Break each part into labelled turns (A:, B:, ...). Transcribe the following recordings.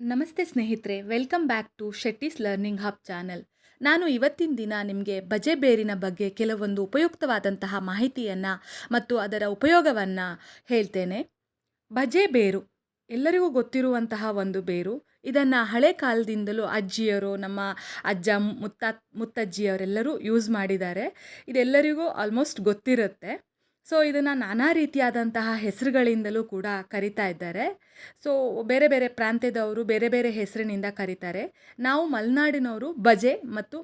A: ನಮಸ್ತೆ ಸ್ನೇಹಿತರೆ, welcome back to Shetty's learning hub channel. ನಾನು ಇವತ್ತಿನ ದಿನ ನಿಮಗೆ ಬಜೆ ಬೇರಿನ ಬಗ್ಗೆ ಕೆಲವೊಂದು ಉಪಯುಕ್ತವಾದಂತಹ ಮಾಹಿತಿಯನ್ನು ಮತ್ತು ಅದರ ಉಪಯೋಗವನ್ನು ಹೇಳ್ತೇನೆ. ಬಜೆ ಬೇರು, ಎಲ್ಲರಿಗೂ ಗೊತ್ತಿರುವಂತಹ ಒಂದು ಬೇರು. ಇದನ್ನು ಹಳೆ ಕಾಲದಿಂದಲೂ ಅಜ್ಜಿಯರು, ನಮ್ಮ ಅಜ್ಜ, ಮುತ್ತ, ಮುತ್ತಜ್ಜಿಯವರೆಲ್ಲರೂ ಯೂಸ್ ಮಾಡಿದ್ದಾರೆ. ಇದೆಲ್ಲರಿಗೂ ಆಲ್ಮೋಸ್ಟ್ ಗೊತ್ತಿರುತ್ತೆ. ಸೊ, ಇದನ್ನು ನಾನಾ ರೀತಿಯಾದಂತಹ ಹೆಸರುಗಳಿಂದಲೂ ಕೂಡ ಕರಿತಾ ಇದ್ದಾರೆ. ಸೊ, ಬೇರೆ ಬೇರೆ ಪ್ರಾಂತ್ಯದವರು ಬೇರೆ ಬೇರೆ ಹೆಸರಿನಿಂದ ಕರೀತಾರೆ. ನಾವು ಮಲೆನಾಡಿನವರು ಬಜೆ ಮತ್ತು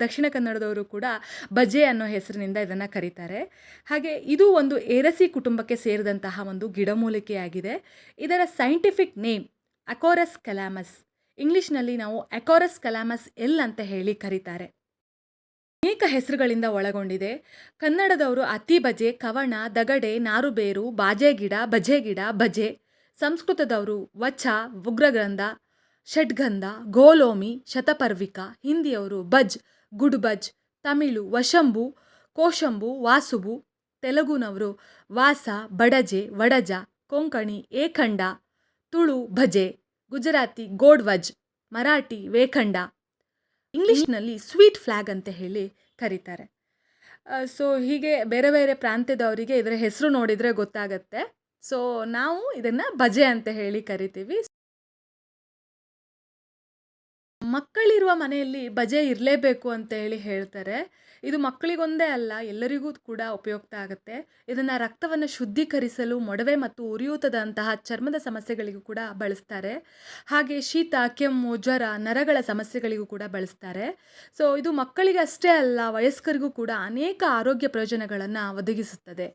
A: ದಕ್ಷಿಣ ಕನ್ನಡದವರು ಕೂಡ ಬಜೆ ಅನ್ನೋ ಹೆಸರಿನಿಂದ ಇದನ್ನು ಕರೀತಾರೆ. ಹಾಗೆ ಇದು ಒಂದು ಏರಸಿ ಕುಟುಂಬಕ್ಕೆ ಸೇರಿದಂತಹ ಒಂದು ಗಿಡಮೂಲಿಕೆಯಾಗಿದೆ. ಇದರ ಸೈಂಟಿಫಿಕ್ ನೇಮ್ ಅಕೋರಸ್ ಕಲಾಮಸ್. ಇಂಗ್ಲೀಷ್ನಲ್ಲಿ ನಾವು ಅಕೋರಸ್ ಕಲಾಮಸ್ ಎಲ್ ಅಂತ ಹೇಳಿ ಕರೀತಾರೆ. ಅನೇಕ ಹೆಸರುಗಳಿಂದ ಒಳಗೊಂಡಿದೆ. ಕನ್ನಡದವರು ಅತಿ ಬಜೆ ಕವಣ, ದಗಡೆ, ನಾರುಬೇರು ಬಾಜೆ ಗಿಡ ಬಜೆ ಗಿಡ ಬಜೆ ಸಂಸ್ಕೃತದವರು ವಚ, ಉಗ್ರಗ್ರಂಥ ಷಡ್ಗಂಧ ಗೋಲೋಮಿ, ಶತಪರ್ವಿಕ. ಹಿಂದಿಯವರು ಬಜ್ ಗುಡ್ಬಜ್ ತಮಿಳು ವಶಂಬು ಕೋಶಂಬು ವಾಸುಬು. ತೆಲುಗುನವರು ವಾಸ, ಬಡಜೆ, ವಡಜ, ಕೊಂಕಣಿ, ಏಖಂಡ, ತುಳು, ಭಜೆ. ಗುಜರಾತಿ ಗೋಡ್ವಜ್, ಮರಾಠಿ, ವೇಖಂಡ. ಇಂಗ್ಲಿಷ್ನಲ್ಲಿ ಸ್ವೀಟ್ ಫ್ಲ್ಯಾಗ್ ಅಂತ ಹೇಳಿ ಕರೀತಾರೆ. ಸೊ ಹೀಗೆ ಬೇರೆ ಬೇರೆ ಪ್ರಾಂತ್ಯದವರಿಗೆ ಇದರ ಹೆಸರು ನೋಡಿದರೆ ಗೊತ್ತಾಗತ್ತೆ. ಸೊ ನಾವು ಇದನ್ನು ಬಜೆ ಅಂತ ಹೇಳಿ ಕರಿತೀವಿ. ಮಕ್ಕಳಿರುವ ಮನೆಯಲ್ಲಿ ಬಜೆ ಇರಲೇಬೇಕು ಅಂತ ಹೇಳಿ ಹೇಳ್ತಾರೆ. ಇದು ಮಕ್ಕಳಿಗೊಂದೇ ಅಲ್ಲ, ಎಲ್ಲರಿಗೂ ಕೂಡ ಉಪಯುಕ್ತ ಆಗುತ್ತೆ. ಇದನ್ನು ರಕ್ತವನ್ನು ಶುದ್ಧೀಕರಿಸಲು, ಮೊಡವೆ ಮತ್ತು ಉರಿಯೂತದಂತಹ ಚರ್ಮದ ಸಮಸ್ಯೆಗಳಿಗೂ ಕೂಡ ಬಳಸ್ತಾರೆ. ಹಾಗೆ ಶೀತ, ಕೆಮ್ಮು, ಜ್ವರ, ನರಗಳ ಸಮಸ್ಯೆಗಳಿಗೂ ಕೂಡ ಬಳಸ್ತಾರೆ. ಸೊ ಇದು ಮಕ್ಕಳಿಗೆ ಅಷ್ಟೇ ಅಲ್ಲ, ವಯಸ್ಕರಿಗೂ ಕೂಡ ಅನೇಕ ಆರೋಗ್ಯ ಪ್ರಯೋಜನಗಳನ್ನು ಒದಗಿಸುತ್ತದೆ.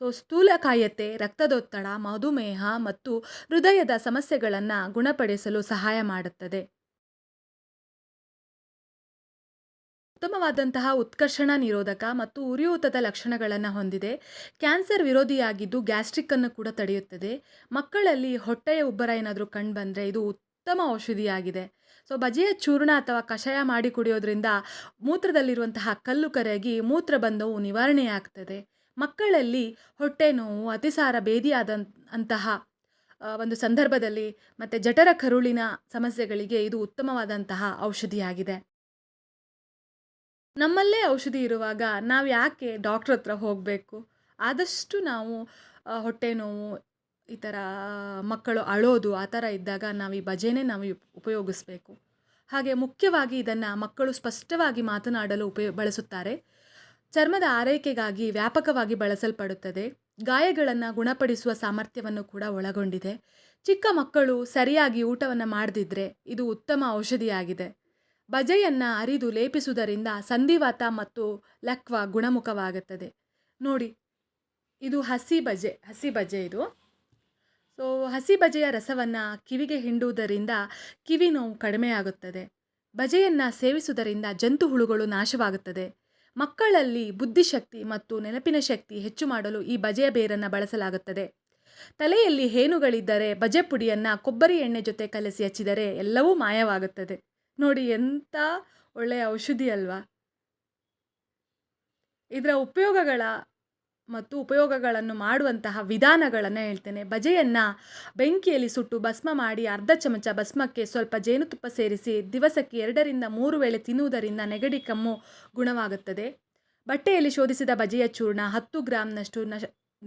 A: ಸೊ ಸ್ಥೂಲಕಾಯತೆ ರಕ್ತದೊತ್ತಡ, ಮಧುಮೇಹ ಮತ್ತು ಹೃದಯದ ಸಮಸ್ಯೆಗಳನ್ನು ಗುಣಪಡಿಸಲು ಸಹಾಯ ಮಾಡುತ್ತದೆ. ಉತ್ತಮವಾದಂತಹ ಉತ್ಕರ್ಷಣ ನಿರೋಧಕ ಮತ್ತು ಉರಿಯೂತದ ಲಕ್ಷಣಗಳನ್ನು ಹೊಂದಿದೆ. ಕ್ಯಾನ್ಸರ್ ವಿರೋಧಿಯಾಗಿದ್ದು ಗ್ಯಾಸ್ಟ್ರಿಕ್ಕನ್ನು ಕೂಡ ತಡೆಯುತ್ತದೆ. ಮಕ್ಕಳಲ್ಲಿ ಹೊಟ್ಟೆಯ ಉಬ್ಬರ ಏನಾದರೂ ಕಂಡುಬಂದರೆ ಇದು ಉತ್ತಮ ಔಷಧಿಯಾಗಿದೆ. ಸೊ ಬಜೆಯ ಚೂರ್ಣ ಅಥವಾ ಕಷಾಯ ಮಾಡಿ ಕುಡಿಯೋದ್ರಿಂದ ಮೂತ್ರದಲ್ಲಿರುವಂತಹ ಕಲ್ಲು ಕರಗಿ ಮೂತ್ರಬಂಧವು ನಿವಾರಣೆಯಾಗ್ತದೆ. ಮಕ್ಕಳಲ್ಲಿ ಹೊಟ್ಟೆ ನೋವು, ಅತಿಸಾರ ಬೇದಿಯಾದ ಅಂತಹ ಒಂದು ಸಂದರ್ಭದಲ್ಲಿ ಮತ್ತು ಜಠರ, ಕರುಳಿನ ಸಮಸ್ಯೆಗಳಿಗೆ ಇದು ಉತ್ತಮವಾದಂತಹ ಔಷಧಿಯಾಗಿದೆ. ನಮ್ಮಲ್ಲೇ ಔಷಧಿ ಇರುವಾಗ ನಾವು ಯಾಕೆ ಡಾಕ್ಟ್ರ್ ಹತ್ರ ಹೋಗಬೇಕು? ಆದಷ್ಟು ನಾವು ಹೊಟ್ಟೆ ನೋವು, ಈ ಥರ ಮಕ್ಕಳು ಅಳೋದು, ಆ ಥರ ಇದ್ದಾಗ ನಾವು ಈ ಭಜೆನೆ ನಾವು ಉಪಯೋಗಿಸಬೇಕು. ಹಾಗೆ ಮುಖ್ಯವಾಗಿ ಇದನ್ನು ಮಕ್ಕಳು ಸ್ಪಷ್ಟವಾಗಿ ಮಾತನಾಡಲು ಉಪಯೋ, ಬಳಸುತ್ತಾರೆ. ಚರ್ಮದ ಆರೈಕೆಗಾಗಿ ವ್ಯಾಪಕವಾಗಿ ಬಳಸಲ್ಪಡುತ್ತದೆ. ಗಾಯಗಳನ್ನು ಗುಣಪಡಿಸುವ ಸಾಮರ್ಥ್ಯವನ್ನು ಕೂಡ ಒಳಗೊಂಡಿದೆ. ಚಿಕ್ಕ ಮಕ್ಕಳು ಸರಿಯಾಗಿ ಊಟವನ್ನು ಮಾಡದಿದ್ದರೆ ಇದು ಉತ್ತಮ ಔಷಧಿಯಾಗಿದೆ. ಬಜೆಯನ್ನು ಅರಿದು ಲೇಪಿಸುವುದರಿಂದ ಸಂಧಿವಾತ ಮತ್ತು ಲಕ್ವ ಗುಣಮುಖವಾಗುತ್ತದೆ. ನೋಡಿ, ಇದು ಹಸಿ ಬಜೆ ಹಸಿ ಬಜೆ ಇದು. ಸೊ ಹಸಿ ಬಜೆಯ ರಸವನ್ನು ಕಿವಿಗೆ ಹಿಂಡುವುದರಿಂದ ಕಿವಿ ನೋವು ಕಡಿಮೆಯಾಗುತ್ತದೆ ಬಜೆಯನ್ನು ಸೇವಿಸುವುದರಿಂದ ಜಂತು ಹುಳುಗಳು ನಾಶವಾಗುತ್ತದೆ. ಮಕ್ಕಳಲ್ಲಿ ಬುದ್ಧಿಶಕ್ತಿ ಮತ್ತು ನೆನಪಿನ ಶಕ್ತಿ ಹೆಚ್ಚು ಮಾಡಲು ಈ ಬಜೆಯ ಬೇರನ್ನು ಬಳಸಲಾಗುತ್ತದೆ. ತಲೆಯಲ್ಲಿ ಹೇನುಗಳಿದ್ದರೆ ಬಜೆ ಪುಡಿಯನ್ನು ಕೊಬ್ಬರಿ ಎಣ್ಣೆ ಜೊತೆ ಕಲಸಿ ಹಚ್ಚಿದರೆ ಎಲ್ಲವೂ ಮಾಯವಾಗುತ್ತದೆ. ನೋಡಿ ಎಂಥ ಒಳ್ಳೆಯ ಔಷಧಿ ಅಲ್ವಾ? ಇದರ ಉಪಯೋಗಗಳ ಮತ್ತು ಉಪಯೋಗಗಳನ್ನು ಮಾಡುವಂತಹ ವಿಧಾನಗಳನ್ನು ಹೇಳ್ತೇನೆ. ಬಜೆಯನ್ನು ಬೆಂಕಿಯಲ್ಲಿ ಸುಟ್ಟು ಭಸ್ಮ ಮಾಡಿ ಅರ್ಧ ಚಮಚ ಭಸ್ಮಕ್ಕೆ ಸ್ವಲ್ಪ ಜೇನುತುಪ್ಪ ಸೇರಿಸಿ ದಿವಸಕ್ಕೆ ಎರಡರಿಂದ ಮೂರು ವೇಳೆ ತಿನ್ನುವುದರಿಂದ ನೆಗಡಿ, ಕಮ್ಮು ಗುಣವಾಗುತ್ತದೆ. ಬಟ್ಟೆಯಲ್ಲಿ ಶೋಧಿಸಿದ ಬಜೆಯ ಚೂರ್ಣ ಹತ್ತು ಗ್ರಾಮ್ನಷ್ಟು ನಶ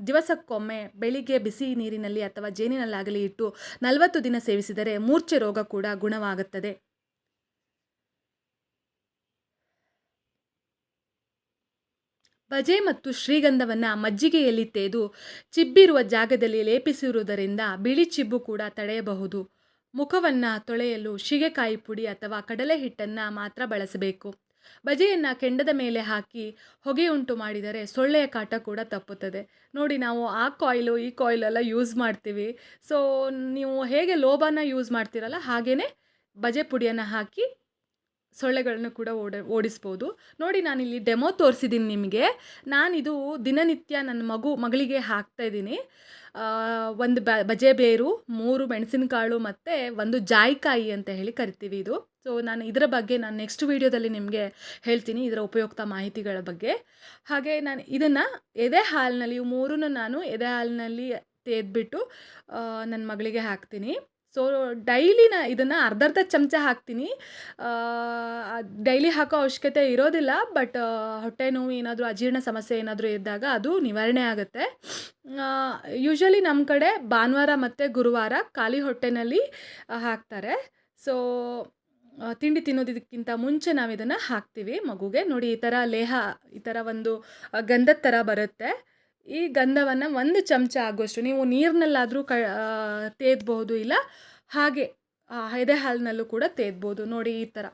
A: ದಿವಸಕ್ಕೊಮ್ಮೆ ಬೆಳಿಗ್ಗೆ ಬಿಸಿ ನೀರಿನಲ್ಲಿ ಅಥವಾ ಜೇನಿನಲ್ಲಾಗಲಿ ಇಟ್ಟು ನಲವತ್ತು ದಿನ ಸೇವಿಸಿದರೆ ಮೂರ್ಛೆ ರೋಗ ಕೂಡ ಗುಣವಾಗುತ್ತದೆ. ಬಜೆ ಮತ್ತು ಶ್ರೀಗಂಧವನ್ನು ಮಜ್ಜಿಗೆಯಲ್ಲಿ ತೇದು ಚಿಬ್ಬಿರುವ ಜಾಗದಲ್ಲಿ ಲೇಪಿಸಿರುವುದರಿಂದ ಬಿಳಿ ಚಿಬ್ಬು ಕೂಡ ತಡೆಯಬಹುದು. ಮುಖವನ್ನು ತೊಳೆಯಲು ಶಿಗೆಕಾಯಿ ಪುಡಿ ಅಥವಾ ಕಡಲೆ ಹಿಟ್ಟನ್ನು ಮಾತ್ರ ಬಳಸಬೇಕು. ಬಜೆಯನ್ನು ಕೆಂಡದ ಮೇಲೆ ಹಾಕಿ ಹೊಗೆಯುಂಟು ಮಾಡಿದರೆ ಸೊಳ್ಳೆಯ ಕಾಟ ಕೂಡ ತಪ್ಪುತ್ತದೆ. ನೋಡಿ ನಾವು ಆ ಕಾಯಿಲು ಈ ಕಾಯಿಲೆಲ್ಲ ಯೂಸ್ ಮಾಡ್ತೀವಿ. ಸೊ ನೀವು ಹೇಗೆ ಲೋಬಾನ ಯೂಸ್ ಮಾಡ್ತೀರಲ್ಲ ಹಾಗೆಯೇ ಬಜೆ ಪುಡಿಯನ್ನು ಹಾಕಿ ಸೊಳ್ಳೆಗಳನ್ನು ಕೂಡ ಓಡ, ಓಡಿಸ್ಬೋದು. ನೋಡಿ ನಾನಿಲ್ಲಿ ಡೆಮೋ ತೋರಿಸಿದ್ದೀನಿ ನಿಮಗೆ. ನಾನಿದು ದಿನನಿತ್ಯ ನನ್ನ ಮಗು, ಮಗಳಿಗೆ ಹಾಕ್ತಾ ಇದ್ದೀನಿ. ಒಂದು ಬ, ಬಜೆ ಬೇರು, ಮೂರು ಮೆಣಸಿನಕಾಳು ಮತ್ತು ಒಂದು ಜಾಯಿಕಾಯಿ ಅಂತ ಹೇಳಿ ಕರಿತೀವಿ ಇದು. ಸೊ ನಾನು ಇದರ ಬಗ್ಗೆ ನಾನು ನೆಕ್ಸ್ಟ್ ವೀಡಿಯೋದಲ್ಲಿ ನಿಮಗೆ ಹೇಳ್ತೀನಿ ಇದರ ಉಪಯುಕ್ತ ಮಾಹಿತಿಗಳ ಬಗ್ಗೆ. ಹಾಗೆ ನಾನು ಇದನ್ನು ಎದೆ ಹಾಲಿನಲ್ಲಿ ಮೂರನ್ನು ನಾನು ಎದೆ ಹಾಲಿನಲ್ಲಿ ತೆಗೆದ್ಬಿಟ್ಟು ನನ್ನ ಮಗಳಿಗೆ ಹಾಕ್ತೀನಿ. ಸೊ ಡೈಲಿ ನಾ ಇದನ್ನು ಅರ್ಧ ಅರ್ಧ ಚಮಚ ಹಾಕ್ತೀನಿ. ಡೈಲಿ ಹಾಕೋ ಅವಶ್ಯಕತೆ ಇರೋದಿಲ್ಲ ಬಟ್ ಹೊಟ್ಟೆ ನೋವು ಏನಾದರೂ ಅಜೀರ್ಣ ಸಮಸ್ಯೆ ಏನಾದರೂ ಇದ್ದಾಗ ಅದು ನಿವಾರಣೆ ಆಗುತ್ತೆ. ಯೂಶ್ವಲಿ ನಮ್ಮ ಕಡೆ ಭಾನುವಾರ ಮತ್ತು ಗುರುವಾರ ಖಾಲಿ ಹೊಟ್ಟೆನಲ್ಲಿ ಹಾಕ್ತಾರೆ. ಸೊ ತಿಂಡಿ ತಿನ್ನೋದಕ್ಕಿಂತ ಮುಂಚೆ ನಾವು ಇದನ್ನು ಹಾಕ್ತೀವಿ ಮಗುಗೆ. ನೋಡಿ, ಈ ಥರ ಲೇಹ, ಈ ಥರ ಒಂದು ಗಂಧದ ಥರ ಬರುತ್ತೆ. ಈ ಗಂಧವನ್ನು ಒಂದು ಚಮಚ ಆಗುವಷ್ಟು, ನೀವು ನೀರಿನಲ್ಲಾದರೂ ಕ ತೇದ್ಬೋದು ಇಲ್ಲ, ಹಾಗೆ ಎದೆ ಹಾಲಿನಲ್ಲೂ ಕೂಡ ತೇದ್ಬೋದು ನೋಡಿ ಈ ಥರ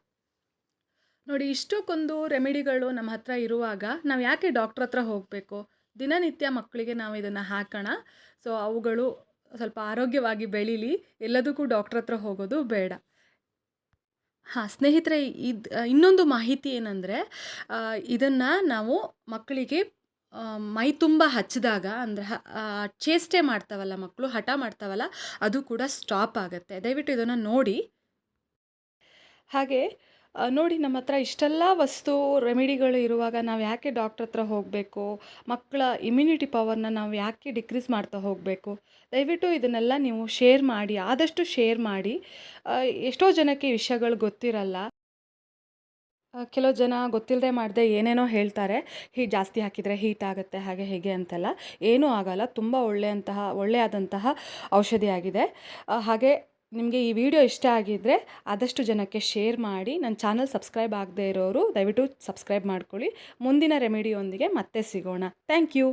A: ನೋಡಿ, ಇಷ್ಟಕ್ಕೊಂದು ರೆಮಿಡಿಗಳು ನಮ್ಮ ಹತ್ರ ಇರುವಾಗ ನಾವು ಯಾಕೆ ಡಾಕ್ಟ್ರ್ ಹತ್ರ ಹೋಗಬೇಕು? ದಿನನಿತ್ಯ ಮಕ್ಕಳಿಗೆ ನಾವು ಇದನ್ನು ಹಾಕೋಣ. ಸೊ, ಅವುಗಳು ಸ್ವಲ್ಪ ಆರೋಗ್ಯವಾಗಿ ಬೆಳೀಲಿ, ಎಲ್ಲದಕ್ಕೂ ಡಾಕ್ಟ್ರ್ ಹತ್ರ ಹೋಗೋದು ಬೇಡ. ಹಾಂ, ಸ್ನೇಹಿತರೆ, ಇದು, ಇನ್ನೊಂದು ಮಾಹಿತಿ ಏನಂದರೆ ಇದನ್ನು ನಾವು ಮಕ್ಕಳಿಗೆ ಮೈ ತುಂಬ ಹಚ್ಚಿದಾಗ ಅಂದರೆ ಚೇಷ್ಟೆ ಮಾಡ್ತಾವಲ್ಲ ಮಕ್ಕಳು ಹಠ ಮಾಡ್ತಾವಲ್ಲ, ಅದು ಕೂಡ ಸ್ಟಾಪ್ ಆಗುತ್ತೆ. ದಯವಿಟ್ಟು ಇದನ್ನು ನೋಡಿ. ಹಾಗೆ ನೋಡಿ ನಮ್ಮ ಹತ್ರ ಇಷ್ಟೆಲ್ಲ ವಸ್ತು, ರೆಮಿಡಿಗಳು ಇರುವಾಗ ನಾವು ಯಾಕೆ ಡಾಕ್ಟ್ರ್ ಹತ್ರ ಹೋಗಬೇಕು? ಮಕ್ಕಳ ಇಮ್ಯುನಿಟಿ ಪವರ್ನ ನಾವು ಯಾಕೆ ಡಿಕ್ರೀಸ್ ಮಾಡ್ತಾ ಹೋಗಬೇಕು? ದಯವಿಟ್ಟು ಇದನ್ನೆಲ್ಲ ನೀವು ಶೇರ್ ಮಾಡಿ, ಆದಷ್ಟು ಶೇರ್ ಮಾಡಿ. ಎಷ್ಟೋ ಜನಕ್ಕೆ ವಿಷಯಗಳು ಗೊತ್ತಿರಲ್ಲ. ಕೆಲವು ಜನ ಗೊತ್ತಿಲ್ಲದೆ ಮಾಡದೆ ಏನೇನೋ ಹೇಳ್ತಾರೆ. ಹೀಟ್ ಜಾಸ್ತಿ ಹಾಕಿದರೆ ಹೀಟ್ ಆಗುತ್ತೆ, ಹಾಗೆ ಹೀಗೆ ಅಂತೆಲ್ಲ. ಏನೂ ಆಗಲ್ಲ, ತುಂಬ ಒಳ್ಳೆಯಂತಹ, ಒಳ್ಳೆಯಾದಂತಹ ಔಷಧಿ ಆಗಿದೆ. ಹಾಗೆ ನಿಮಗೆ ಈ ವಿಡಿಯೋ ಇಷ್ಟ ಆಗಿದ್ದರೆ ಆದಷ್ಟು ಜನಕ್ಕೆ ಶೇರ್ ಮಾಡಿ. ನನ್ನ ಚಾನಲ್ ಸಬ್ಸ್ಕ್ರೈಬ್ ಆಗದೇ ಇರೋರು ದಯವಿಟ್ಟು ಸಬ್ಸ್ಕ್ರೈಬ್ ಮಾಡ್ಕೊಳ್ಳಿ. ಮುಂದಿನ ರೆಮಿಡಿಯೊಂದಿಗೆ ಮತ್ತೆ ಸಿಗೋಣ. Thank you.